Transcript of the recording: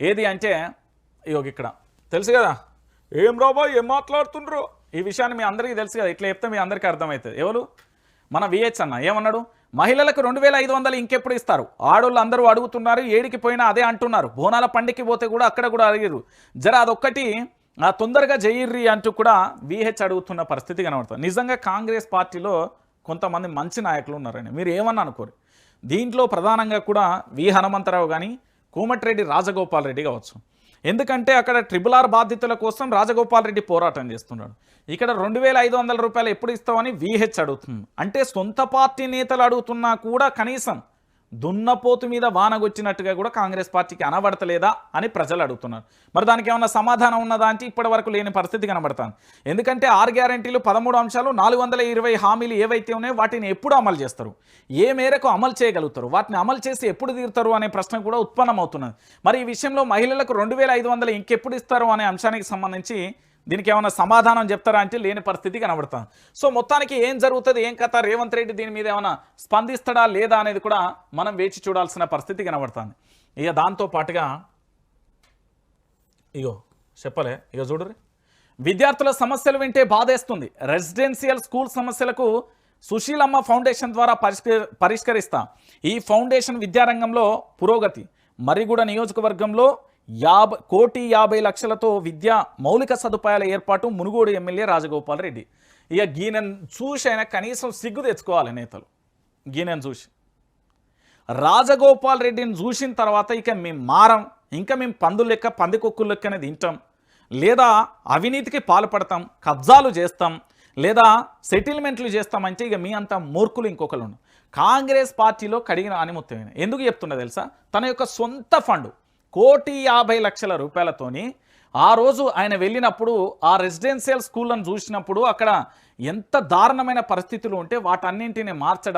ఏది అంటే ఇగో ఇక్కడ. తెలుసు కదా? ఏం రాబాయ్ ఏం మాట్లాడుతుండ్రు? ఈ విషయాన్ని మీ అందరికీ తెలుసు కదా? ఇట్లా చెప్తే మీ అందరికీ అర్థమవుతుంది ఎవరు? మన విహెచ్ అన్న. ఏమన్నాడు? మహిళలకు రెండు వేల ఐదు వందలు ఇంకెప్పుడు ఇస్తారు? ఆడోళ్ళు అందరూ అడుగుతున్నారు ఏడికి పోయినా అదే అంటున్నారు. బోనాల పండికి పోతే కూడా అక్కడ కూడా అడిగారు జర అదొక్కటి ఆ తొందరగా జయిర్రి అంటూ కూడా విహెచ్ అడుగుతున్న పరిస్థితి కనబడుతుంది. నిజంగా కాంగ్రెస్ పార్టీలో కొంతమంది మంచి నాయకులు ఉన్నారని. మీరు ఏమన్నా అనుకోరు. దీంట్లో ప్రధానంగా కూడా వి హనుమంతరావు కానీ కోమటిరెడ్డి రాజగోపాల్ రెడ్డి కావచ్చు. ఎందుకంటే అక్కడ ట్రిబుల్ ఆర్ బాధ్యతల కోసం రాజగోపాల్ రెడ్డి పోరాటం చేస్తున్నాడు. ఇక్కడ రెండు వేల ఐదు వందల రూపాయలు ఎప్పుడు ఇస్తామని విహెచ్ అడుగుతుంది. అంటే సొంత పార్టీ నేతలు అడుగుతున్నా కూడా కనీసం దున్నపోతు మీద వానగొచ్చినట్టుగా కూడా కాంగ్రెస్ పార్టీకి అనబడతలేదా అని ప్రజలు అడుగుతున్నారు. మరి దానికి ఏమన్నా సమాధానం ఉన్నదా అంటే ఇప్పటి వరకు లేని పరిస్థితి కనబడతాను ఎందుకంటే ఆరు గ్యారంటీలు పదమూడు అంశాలు నాలుగు వందల ఇరవై హామీలు ఏవైతే ఉన్నాయో వాటిని ఎప్పుడు అమలు చేస్తారు. ఏ మేరకు అమలు చేయగలుగుతారు? వాటిని అమలు చేసి ఎప్పుడు తీరుతారు అనే ప్రశ్న కూడా ఉత్పన్నమవుతున్నది. మరి ఈ విషయంలో మహిళలకు రెండు వేల ఐదు వందలు ఇంకెప్పుడు ఇస్తారు అనే అంశానికి సంబంధించి దీనికి ఏమైనా సమాధానం చెప్తారా అంటే లేని పరిస్థితి కనబడుతుంది సో మొత్తానికి ఏం జరుగుతుంది ఏం కథ రేవంత్ రెడ్డి దీని మీద ఏమైనా స్పందిస్తాడా లేదా అనేది కూడా మనం వేచి చూడాల్సిన పరిస్థితి కనబడుతుంది. ఇక దాంతో పాటుగా ఇగో చెప్పలే ఇక చూడరు విద్యార్థుల సమస్యలు వింటే బాధేస్తుంది. రెసిడెన్షియల్ స్కూల్ సమస్యలకు సుశీలమ్మ ఫౌండేషన్ ద్వారా పరిష్క పరిష్కరిస్తా. ఈ ఫౌండేషన్ విద్యారంగంలో పురోగతి. మరిగూడ నియోజకవర్గంలో యాభై కోటి యాభై లక్షలతో విద్యా మౌలిక సదుపాయాల ఏర్పాటు మునుగోడు ఎమ్మెల్యే రాజగోపాల్ రెడ్డి. ఇక గీనెన్ చూసి అయినా కనీసం సిగ్గు తెచ్చుకోవాలి నేతలు. గీనెన్ చూసి రాజగోపాల్ రెడ్డిని చూసిన తర్వాత ఇక మేము మారం. ఇంకా మేము పందులు లెక్క పందికొక్కులు లెక్కనే తింటాం. లేదా అవినీతికి పాల్పడతాం కబ్జాలు చేస్తాం లేదా సెటిల్మెంట్లు చేస్తామంటే ఇక మీ అంత మూర్ఖులు ఇంకొకరు కాంగ్రెస్ పార్టీలో కడిగిన అనిముత్తమైన ఎందుకు చెప్తున్నా తెలుసా? తన యొక్క సొంత ఫండు. కోటి యాభై లక్షల రూపాయలతోని ఆ రోజు ఆయన వెళ్ళినప్పుడు ఆ రెసిడెన్షియల్ స్కూళ్ళను చూసినప్పుడు అక్కడ ఎంత దారుణమైన పరిస్థితులు ఉంటే వాటన్నింటిని మార్చడానికి